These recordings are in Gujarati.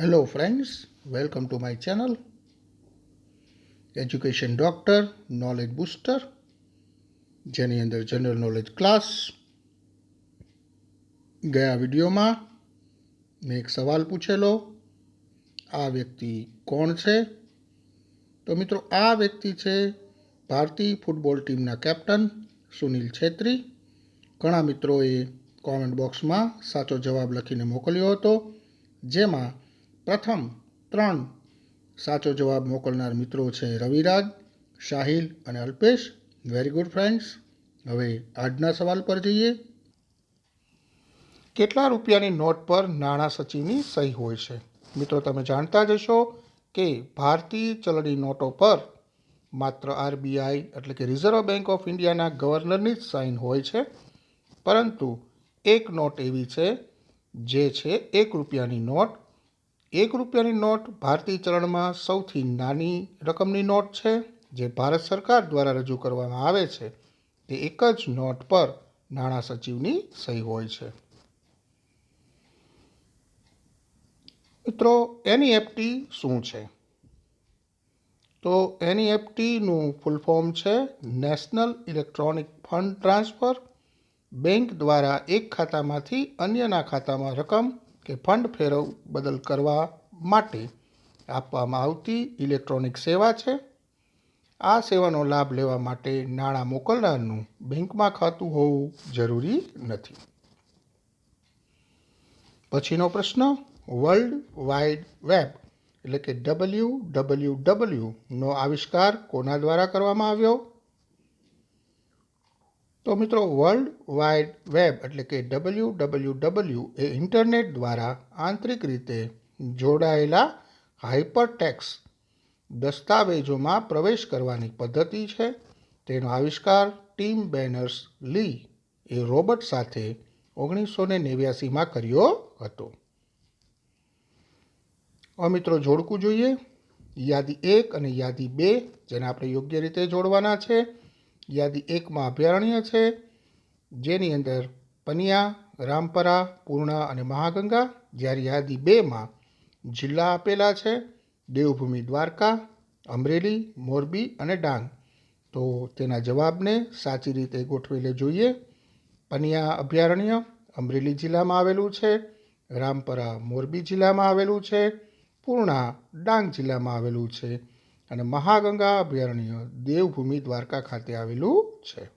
Hello friends welcome to my channel education doctor knowledge booster જેની અંદર જનરલ નોલેજ ક્લાસ ગયા વિડીયોમાં મેં એક સવાલ પૂછેલો. આ વ્યક્તિ કોણ છે? તો મિત્રો, આ વ્યક્તિ છે ભારતીય ફૂટબોલ ટીમના કેપ્ટન સુનિલ છેત્રી. ઘણા મિત્રોએ કોમેન્ટ બોક્સમાં સાચો જવાબ લખીને મોકલ્યો હતો, જેમાં પ્રથમ ત્રણ સાચો જવાબ મોકલનાર મિત્રો છે રવિરાજ, શાહિલ અને અલ્પેશ. વેરી ગુડ ફ્રેન્ડ્સ હવે આજના સવાલ પર જઈએ. કેટલા રૂપિયાની નોટ પર નાણાં સચિવની સહી હોય છે? મિત્રો, તમે જાણતા જ હશો કે ભારતીય ચલણી નોટો પર માત્ર આરબીઆઈ એટલે કે રિઝર્વ બેંક ઓફ ઇન્ડિયાના ગવર્નરની જ સાઇન હોય છે. પરંતુ એક નોટ એવી છે જે છે એક રૂપિયાની નોટ એક રૂપિયાની નોટ ભારતીય ચલણમાં સૌથી નાની રકમની નોટ છે. જે ભારત સરકાર દ્વારા રજૂ કરવામાં આવે છે, તે એક જ નોટ પર નાણાં સચિવની સહી હોય છે. મિત્રો એનઈએફટી શું છે? તો એનઈએફટીનું ફૂલ ફોર્મ છે national electronic fund transfer bank દ્વારા એક ખાતામાંથી અન્યના ખાતામાં રકમ કે ફંડ ફેરવ બદલ કરવા માટે આપવામાં આવતી ઇલેક્ટ્રોનિક સેવા છે. આ સેવાનો લાભ લેવા માટે નાણાં મોકલનારનું બેંકમાં ખાતું હોવું જરૂરી નથી. પછીનો પ્રશ્ન, વર્લ્ડ વાઇડ વેબ, એટલે કે ડબલ્યુ ડબલ્યુ ડબલ્યુનો આવિષ્કાર કોના દ્વારા કરવામાં આવ્યો? તો મિત્રો વર્લ્ડ વાઇડ વેબ એટલે કે ડબલ્યુ ડબલ્યુ ડબલ્યુ એ ઇન્ટરનેટ દ્વારા આંતરિક રીતે જોડાયેલા હાઇપરટેક્સ દસ્તાવેજોમાં પ્રવેશ કરવાની પદ્ધતિ છે. તેનો આવિષ્કાર ટીમ બેનર્સ લી એ રોબર્ટ સાથે ઓગણીસો ને નેવ્યાસીમાં કર્યો હતો. હવે મિત્રો જોડકું જોઈએ. યાદી એક અને યાદી બે જેને આપણે યોગ્ય રીતે જોડવાના છે. યાદી એકમાં અભયારણ્ય છે, જેની અંદર પનિયા, રામપરા, પૂર્ણા અને મહાગંગા જ્યારે યાદી બેમાં જિલ્લા આપેલા છે, દેવભૂમિ દ્વારકા, અમરેલી, મોરબી અને ડાંગ. તો તેના જવાબને સાચી રીતે ગોઠવેલે જોઈએ. પનિયા અભયારણ્ય અમરેલી જિલ્લામાં આવેલું છે, રામપરા મોરબી જિલ્લામાં આવેલું છે, પૂર્ણા ડાંગ જિલ્લામાં આવેલું છે. અને મહાગંગા અભયારણ્ય દેવભૂમિ દ્વારકા ખાતે આવેલું છે.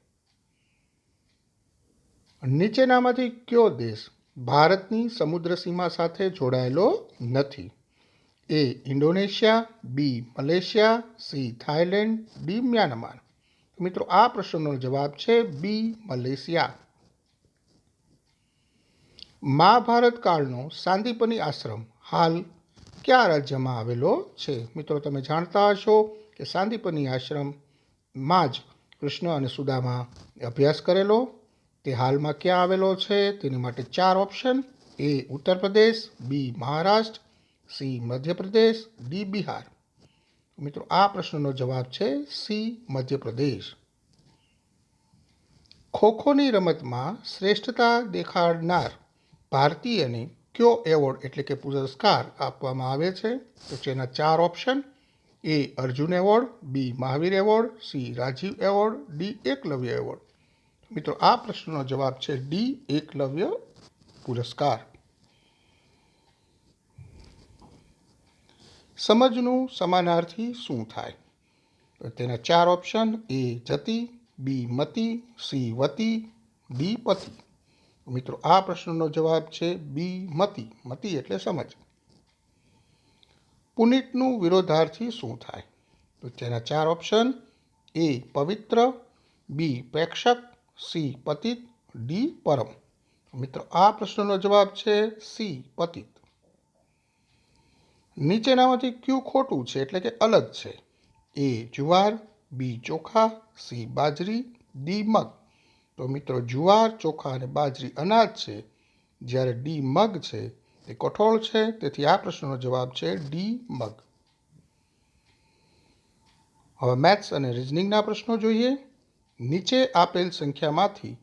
નીચેનામાંથી કયો દેશ ભારતની સમુદ્ર સીમા સાથે જોડાયેલો નથી? A Indonesia, B Malaysia, C Thailand, D Myanmar. મિત્રો, આ પ્રશ્નનો જવાબ છે બી મલેશિયા. મહાભારત કાળનો સાંદીપની આશ્રમ હાલ કયા રાજ્યમાં આવેલો છે? મિત્રો, તમે જાણતા હશો કે સાંદીપની આશ્રમમાં જ કૃષ્ણ અને સુદામા અભ્યાસ કરેલો. તે હાલમાં ક્યાં આવેલો છે? તેની માટે ચાર option. A Uttar Pradesh, B Maharashtra, C Madhya Pradesh, D Bihar. મિત્રો, આ પ્રશ્નનો જવાબ છે સી મધ્યપ્રદેશ. ખોખોની રમતમાં શ્રેષ્ઠતા દેખાડનાર ભારતીયને કયો એવોર્ડ એટલે કે પુરસ્કાર આપવામાં આવે છે. તો જેના ચાર option, A Arjun award, B Mahavir award, C Rajiv award, D Eklavya award. મિત્રો, આ પ્રશ્નનો જવાબ છે ડી એકલવ્ય પુરસ્કાર. સમજનું સમાનાર્થી શું થાય? તેના ચાર ઓપ્શન, એ જતી, બી મતી, સી વતી, ડી પતિ. મિત્રો, આ પ્રશ્નનો જવાબ છે બી, મતી. મતી એટલે સમજ. પુનિતનું વિરોધાર્થી શું થાય? તો તેના ચાર ઓપ્શન, એ પવિત્ર, બી પ્રેક્ષક, સી પતિત, ડી પરમ. મિત્રો, આ પ્રશ્નનો જવાબ છે સી પતિત. નીચેનામાંથી કયું ખોટું છે એટલે કે અલગ છે? એ જુવાર, બી ચોખા, સી બાજરી, ડી મગ. તો મિત્રો, જુવાર ચોખા અને બાજરી અનાજ છે. જ્યારે ડી મગ છે, એ કઠોળ છે. તેથી આ પ્રશ્નનો જવાબ છે ડી મગ. હવે મેથ્સ અને રિઝનિંગના પ્રશ્નો જોઈએ. નીચે આપેલ સંખ્યામાંથી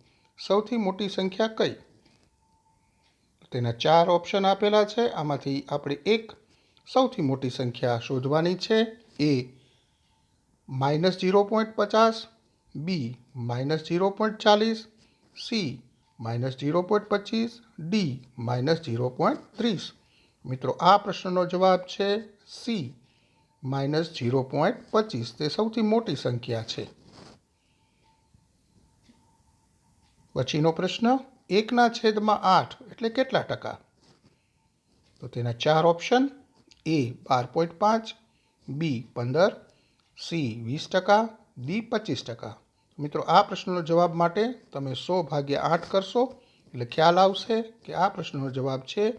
સૌથી મોટી સંખ્યા કઈ? તેના ચાર ઓપ્શન આપેલા છે. આમાંથી આપણે એક સૌથી મોટી સંખ્યા શોધવાની છે. એ માઇનસ જીરો પોઈન્ટ પચાસ બી માઇનસ ઝીરો પોઈન્ટ ચાલીસ સી માઇનસ ઝીરો પોઈન્ટ પચીસ ડી માઇનસ ઝીરો પોઈન્ટ ત્રીસ મિત્રો, આ પ્રશ્નનો જવાબ છે સી માઇનસ જીરો પોઈન્ટ પચીસ તે સૌથી મોટી સંખ્યા છે. પછીનો પ્રશ્ન, એકના છેદમાં આઠ એટલે કેટલા ટકા? તો તેના ચાર ઓપ્શન એ બાર પોઈન્ટ પાંચ બી પંદર સી વીસ ટકા ડી પચીસ ટકા. મિત્રો, આ પ્રશ્નનો જવાબ માટે તમે સો ભાગ્યા આઠ કરશો. એટલે ખ્યાલ આવશે કે આ પ્રશ્નનો જવાબ છે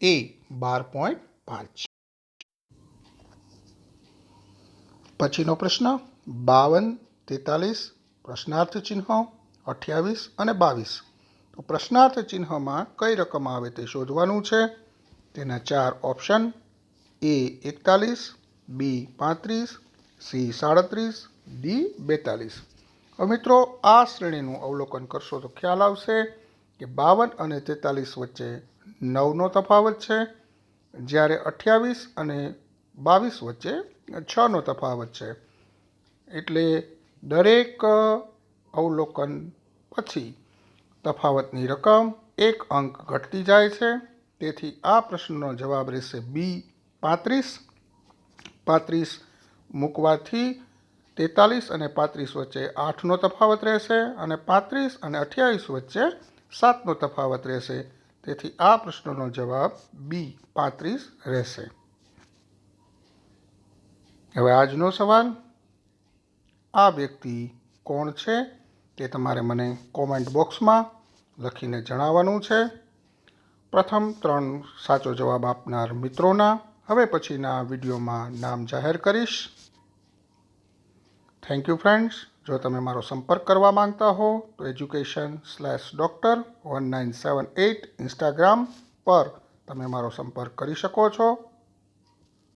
એ બાર પોઈન્ટ પાંચ. પછીનો પ્રશ્ન, બાવન, તેતાલીસ, પ્રશ્નાર્થ ચિહ્ન, અઠ્યાવીસ અને બાવીસ. તો પ્રશ્નાર્થ ચિહ્નમાં કઈ રકમ આવે તે શોધવાનું છે? તેના ચાર ઓપ્શન, એ એકતાલીસ, બી પાંત્રીસ, સી સાડત્રીસ, ડી બેતાલીસ. મિત્રો, આ શ્રેણીનું અવલોકન કરશો તો ખ્યાલ આવશે કે બાવન અને તેતાલીસ વચ્ચે નવનો તફાવત છે. જ્યારે અઠ્યાવીસ અને બાવીસ વચ્ચે છનો તફાવત છે. એટલે દરેક અવલોકન પછી તફાવતની રકમ એક અંક ઘટતી જાય છે. તેથી આ પ્રશ્નનો જવાબ રહેશે બી પાંત્રીસ. પાંત્રીસ મૂકવાથી તેતાલીસ અને પાંત્રીસ વચ્ચે આઠનો તફાવત રહેશે અને પાંત્રીસ અને અઠ્યાવીસ વચ્ચે સાતનો તફાવત રહેશે. તેથી આ પ્રશ્નનો જવાબ બી પાંત્રીસ રહેશે. હવે આજનો સવાલ, આ વ્યક્તિ કોણ છે તે તમારે મને કોમેન્ટ બોક્સમાં લખીને જણાવવાનું છે. પ્રથમ ત્રણ સાચો જવાબ આપનાર મિત્રોના. હવે પછીના વિડીયોમાં નામ જાહેર કરીશ. થેન્ક યુ ફ્રેન્ડ્સ જો તમે મારો સંપર્ક કરવા માંગતા હો, તો education slash doctor one nine seven eight Instagram પર તમે મારો સંપર્ક કરી શકો છો.